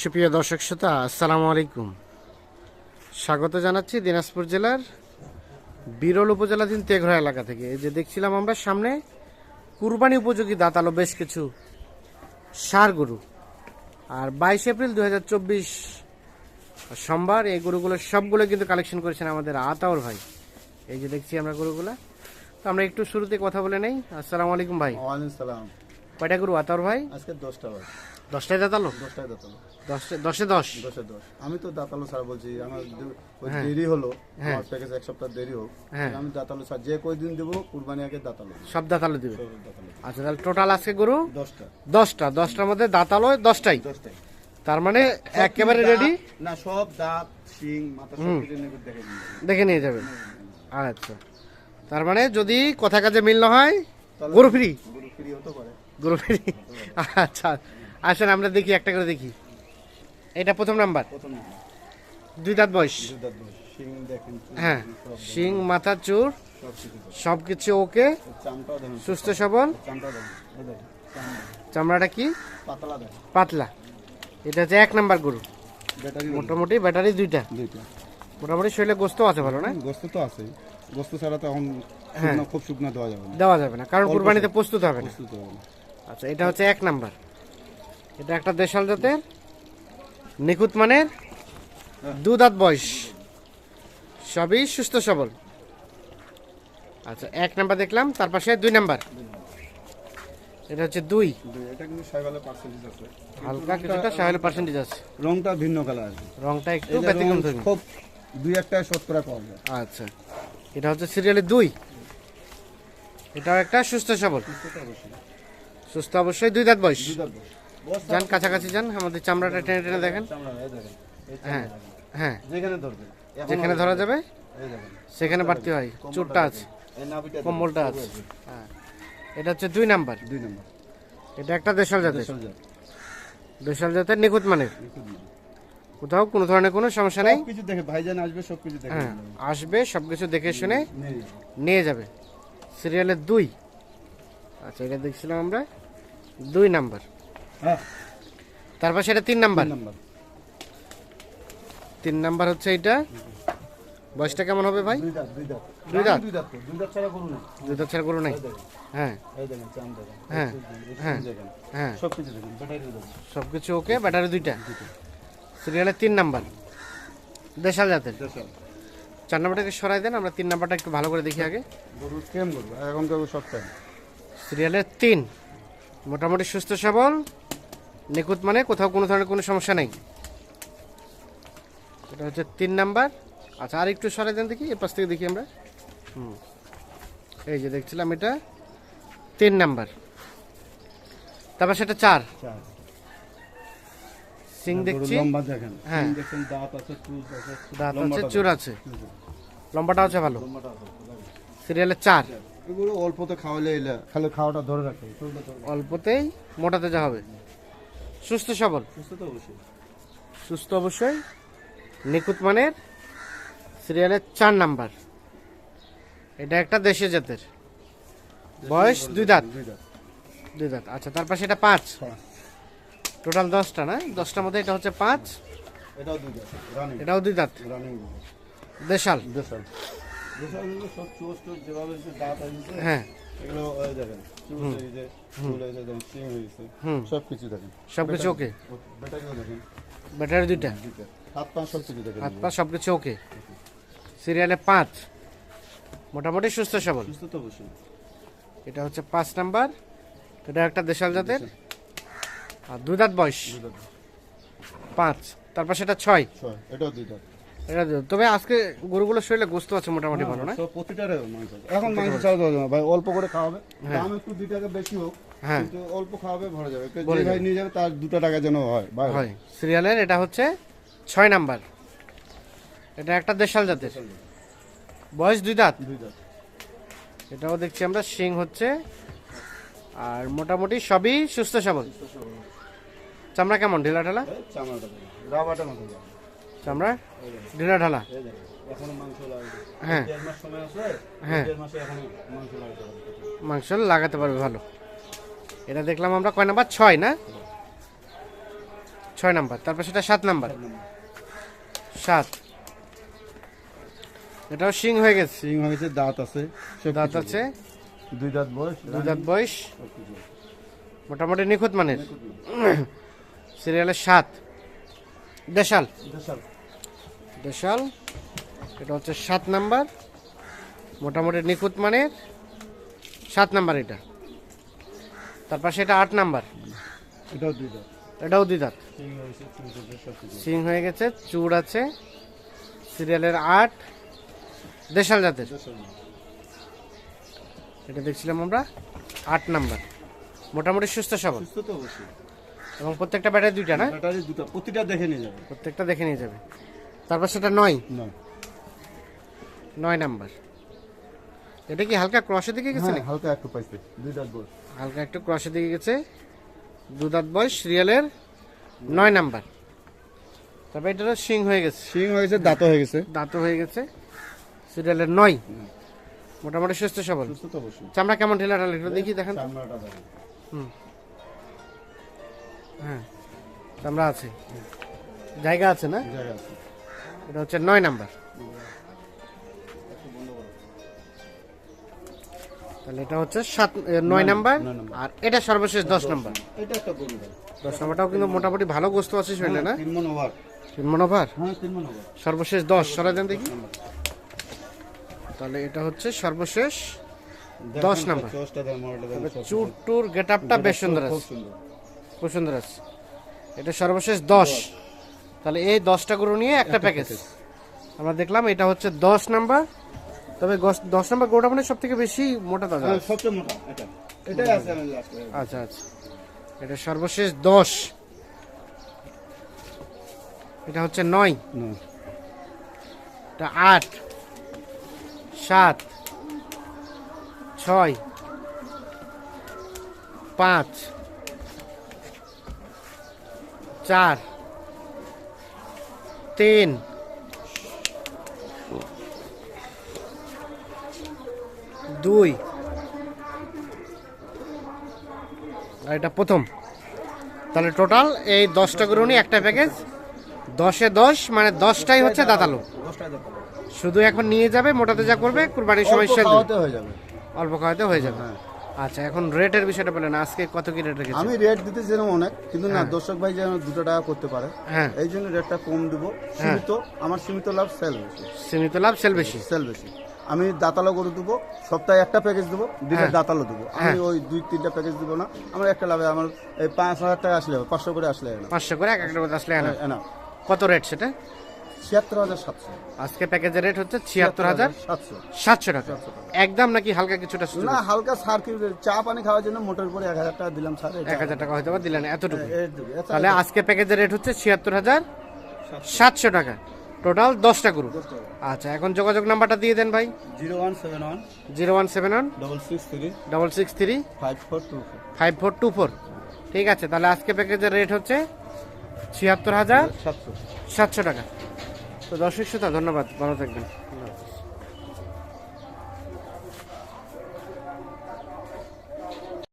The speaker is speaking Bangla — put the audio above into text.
সুপ্রিয় দর্শক শ্রোতা আসসালামু আলাইকুম। স্বাগত জানাচ্ছি দিনাজপুর জেলার বিরল উপজেলাধীন তেঘরা এলাকা থেকে। এই যে দেখছিলাম আমরা সামনে কুরবানি উপযোগী দাঁতালো বেশ কিছু সার গরু। আর বাইশ এপ্রিল দু হাজার চব্বিশ সোমবার এই গরুগুলো সবগুলো কিন্তু কালেকশন করেছেন আমাদের আতাউর ভাই। এই যে দেখছি আমরা গরুগুলা। তো আমরা একটু শুরুতে কথা বলে নেই। আসসালামু আলাইকুম ভাই। ওয়ালাইকুম সালাম। কয়টা গরু আতাউর ভাই? আজকে দশটা বাজে দশটায় দাঁতালো? দশটায় দাঁতালো। দশে দশ? দশে দশ। আমি তো দাঁতালো স্যার বলছি আমার হ্যাঁ। দেরি হলো হ্যাঁ। আমার প্যাকেজ এক সপ্তাহ দেরি হোক হ্যাঁ। আমি দাঁতালো স্যার যে কই দিন দেবো কুরবানি আগে দাঁতালো। সব দাঁতালো দিবে? আচ্ছা তাহলে টোটাল আজকে গরু? দশটা। দশটা দশটার মধ্যে দাঁতালো দশটাই? দশটাই। তার মানে একেবারে রেডি না সব দাঁত শিং মাথা সব দেখে দেখে নিয়ে যাবেন আচ্ছা। তার মানে যদি কথা কাজে মিল না হয় গরু ফ্রি? গরু ফ্রি হতে পারে গরু ফ্রি। আচ্ছা। আসেন আমরা দেখি একটা করে দেখি। এটা প্রথম নাম্বার। দুই দাঁত বয়স। হ্যাঁ শিং মাথা চুর সব কিছু ওকে। সুস্থ সবল। চামড়াটা কি? পাতলা এটা হচ্ছে এক নাম্বার গরু। মোটামুটি ব্যাটারি দুইটা। দুইটা। মোটামুটি শরীরে গোস্ত আছে ভালো না? গোস্ত তো আছে গোস্ত ছাড়া তো এখন হ্যাঁ। খুব শুকনো দেওয়া যাবে না। দেওয়া যাবে না কারণ কুরবানিতে প্রস্তুত হবে না। আচ্ছা এটা হচ্ছে এক নাম্বার। এটা একটা দেশাল জাতের নিখুঁত মানের দু দাঁত বয়স। সবই সুস্থ সবল। আচ্ছা এক নাম্বার দেখলাম তার পাশে দুই নাম্বার। এটা হচ্ছে দুই। এটা কিন্তু সাইবালে পার্সেন্টেজ আছে। হালকা কিছুটা সাহেল পার্সেন্টেজ আছে। রংটা ভিন্ন কালার আছে রংটা একটু ব্যতিক্রম খুব দুই একটা শতকরা পাওয়া যায়। আচ্ছা এটা হচ্ছে সিরিয়ালের দুই। এটাও একটা সুস্থ সবল। সুস্থ অবশ্যই দুই দাঁত বয়স। দুই দাঁত বয়স। যান কাছাকাছি যান আমাদের চামড়াটা টেনে টেনে দেখেন। হ্যাঁ হ্যাঁ। যেখানে ধরবে যেখানে ধরা যাবে সেখানে বাড়তি হয় চুটটা আছে। কম্বলটা আছে। হ্যাঁ এটা হচ্ছে দুই নাম্বার। দুই নম্বর। এটা একটা দেশাল জাতের। দেশাল জাতের নিখুঁত মানের। নিখুঁত না। কোথাও কোনো ধরনের কোনো সমস্যা নেই। সবকিছু দেখে ভাইজান আসবে সবকিছু দেখে হ্যাঁ আসবে সবকিছু দেখে শুনে নিয়ে যাবে। সিরিয়ালের দুই। আচ্ছা এটা দেখছিলাম আমরা। দুই নাম্বার। তারপর সেটা তিন নাম্বার। তিন নাম্বার। হচ্ছে এটা বয়সটা কেমন হবে ভাই? দুই দাঁত দুই দাঁত। ছাড়া গরু নাই। হ্যাঁ। হ্যাঁ, হ্যাঁ। হ্যাঁ। সব কিছু ওকে ব্যাটারি দুইটা। সিরিয়ালের তিন নাম্বার। দেশাল জাতের। চার নাম্বারটাকে সরাই দেন আমরা তিন নাম্বারটা একটু ভালো করে দেখি আগে। এখন তো সব সিরিয়ালের তিন। মোটামুটি সুস্থ সবল। নিখুঁত মানে কোথাও কোনো ধরনের কোনো সমস্যা নেই। এটা হচ্ছে তিন নাম্বার। আচ্ছা আর একটু সরাই দেন দেখি এর পাশ থেকে দেখি আমরা। হুম। এই যে দেখছিলাম এটা তিন নাম্বার। তারপর সেটা চার। সিং দেখছি। লম্বা হ্যাঁ। দাঁত আছে চুল আছে দাঁত আছে লম্বাটা চুর আছে। লম্বাটা আছে। ভালো। লম্বাটা আছে দেখেন। সিরিয়ালের চার। এগুলো অল্পতে খাওয়ালে খালি খাওয়াটা ধরে রাখে। অল্পতেই মোটাতে যা হবে। সুস্থ সবল। সুস্থ অবশ্যই। নিখুঁত মানের সিরিয়ালের চার নাম্বার। এটা একটা দেশীয় জাতের। বয়স দুই দাঁত। দুই দাঁত। আচ্ছা তার পাশে এটা পাঁচ। টোটাল দশটা না? দশটার মধ্যে এটা হচ্ছে পাঁচ। এটাও দুই দাঁত। রানিং এটাও দুই দাঁত। রানিং দেশাল। দেশাল। দেশাল এগুলো হ্যাঁ এগুলো এই দেখেন চুষ এই যে চুল এই যে সিং হয়েছে। সব কিছু দেখেন। সব কিছু ওকে? ব্যাটারিও দেখেন। ব্যাটারি দুইটা? হাত পা সব কিছু দেখেন। হাত পা সব কিছু ওকে? সিরিয়ালে পাঁচ। মোটামুটি সুস্থ সবল? সুস্থ তো অবশ্যই। এটা হচ্ছে পাঁচ নাম্বার। এটা একটা দেশাল জাতের? আর দুই দাঁত বয়স? পাঁচ। তারপর সেটা ছয়? ছয়। এটাও দুই দাঁত। এটা। তবে আজকে গরুগুলো শরীরে গোস্ত আছে মোটামুটি ভালো না। এখন মাংস ছাড়া দেওয়া ভাই অল্প করে খাওয়াবে। হ্যাঁ। দাম একটু দুই টাকা বেশি হোক হ্যাঁ। অল্প খাওয়াবে ভরে যাবে। যে ভাই নিয়ে যাবে তার দুটো টাকা যেন হয়। ভাই হয়। সিরিয়ালের এটা হচ্ছে ছয় নাম্বার। এটা একটা দেশাল জাতের। বয়স দুই দাঁত। দুই দাঁত। এটাও দেখছি আমরা শিং হচ্ছে। আর মোটামুটি সবই সুস্থ সবল। চামড়া কেমন? ঢিলা ঢালা? চামড়াটা রাবারটার মতো। চামড়া ঢিলা ঢালা। হ্যাঁ। হ্যাঁ। মাসে লাগতে পারবে ভালো। এটা দেখলাম আমরা কয় নাম্বার? ছয় না? ছয় নাম্বার। তারপর সেটা সাত নাম্বার। সাত। এটাও সিং হয়ে গেছে। সিং হয়েছে দাঁত আছে দাঁত আছে। দুই দাঁত বয়স দুই দাঁত বয়স। মোটামুটি নিখুঁত মানের। সিরিয়ালের সাত। দেশাল। দেশাল। এটা হচ্ছে সাত নাম্বার মোটামুটি নিখুঁত মানের সাত নাম্বার এটা। তারপর সেটা আট নাম্বার। এটাও দুই দাঁত। এটাও দাঁত। সিং হয়ে গেছে চুড় আছে। সিরিয়ালের আট দেশাল জাতের। এটা দেখছিলাম আমরা আট নাম্বার। মোটামুটি সুস্থ সবল। সুস্থ তো অবশ্যই। এবং প্রত্যেকটা ব্যাটারি দুইটা না? ব্যাটারি দুটো প্রতিটা দেখে নিয়ে যাবে। প্রত্যেকটা দেখে নিয়ে যাবে। তারপর সেটা নয়? না নয় নাম্বার। এটা কি হালকা ক্রসের দিকে গেছে হ্যাঁ হালকা একটু পাইছে দুই দাঁত বয়স। হালকা একটু ক্রসের দিকে গেছে দু দাঁত বয়স সিরিয়ালের নয় নাম্বার। তারপর এটা সিং হয়ে গেছে। সিং গেছে দাঁত হয়ে গেছে। দাঁতও হয়ে গেছে সিরিয়ালের নয়। মোটামুটি সুস্থ সবল। সুস্থ তো অবশ্যই। চামড়া কেমন ঢিলা ঢালা দেখি দেখেন। চামড়াটা দেখেন। হ্যাঁ চামড়া আছে। জায়গা আছে না? জায়গা আছে। এটা হচ্ছে নয় নাম্বার। তাহলে এটা হচ্ছে সাত নয় নাম্বার। আর এটা সর্বশেষ দশ নাম্বার। দশ নাম্বারটাও কিন্তু মোটামুটি ভালো গোস্ত আছে না? তিন হ্যাঁ ওভার। সর্বশেষ দশ সরাই দেন দেখি। তাহলে এটা হচ্ছে সর্বশেষ দশ নাম্বার। চুর টুর গেট আপটা বেশ সুন্দর আছে। খুব সুন্দর আছে এটা সর্বশেষ দশ। তাহলে এই দশটা গরু নিয়ে একটা প্যাকেজ আমরা দেখলাম এটা হচ্ছে দশ নাম্বার। তবে দশ নাম্বার গরুটা মানে সব থেকে বেশি মোটা তাজা। হ্যাঁ, সবচেয়ে মোটা এটা। আচ্ছা আচ্ছা। এটা সর্বশেষ দশ। এটা হচ্ছে নয়। এটা আট। সাত। ছয়। পাঁচ। চার তিন দুই আর এটা প্রথম। তাহলে টোটাল এই দশটা করে নিয়ে একটা প্যাকেজ দশে দশ মানে দশটাই হচ্ছে দাতালো। শুধু এখন নিয়ে যাবে মোটাতে যা করবে কুরবানির সময় অল্প। খাওয়াতে হয়ে যাবে। হয়ে হ্যাঁ। আচ্ছা এখন রেটের বিষয়টা বলেন আজকে কত কি রেট রেখেছে আমি রেট দিতে যেন অনেক কিন্তু না দর্শক ভাই যেন দুটো টাকা করতে পারে। হ্যাঁ। এই জন্য রেটটা কম দিব। সীমিত আমার সীমিত লাভ সেল বেশি। সীমিত লাভ সেল বেশি? সেল বেশি। আমি দাতালো গরু দেবো সপ্তাহে একটা প্যাকেজ দেবো দিলে হ্যাঁ। দাতালো দেবো। আমি হ্যাঁ। ওই দুই তিনটা প্যাকেজ দেবো না আমার একটা লাভে আমার এই পাঁচ হাজার টাকা আসলে পাঁচশো করে আসলে। পাঁচশো করে এক একটা করে আসলে কত রেট সেটা? ছিয়াত্তর হাজার সাতশো। আজকে প্যাকেজের রেট হচ্ছে ছিয়াত্তর হাজার সাতশো সাতশো টাকা একদম নাকি হালকা কিছুটা না হালকা সার চা পানি খাওয়ার জন্য মোটর করে এক হাজার টাকা দিলাম স্যার এক হাজার টাকা হয়তো বা দিলেন এতটুকু। তাহলে আজকে প্যাকেজের রেট হচ্ছে ছিয়াত্তর হাজার সাতশো। টাকা। টোটাল দশটা গ্রুপ আচ্ছা এখন যোগাযোগ নাম্বারটা দিয়ে দেন ভাই। Zero one seven one. Zero one seven one. Double six three. Double six three. Five four two four. Five four two four. ঠিক আছে তাহলে আজকে প্যাকেজের রেট হচ্ছে ছিয়াত্তর হাজার সাতশো। সাতশো টাকা। তো দর্শক শ্রোতা ধন্যবাদ ভালো থাকবেন।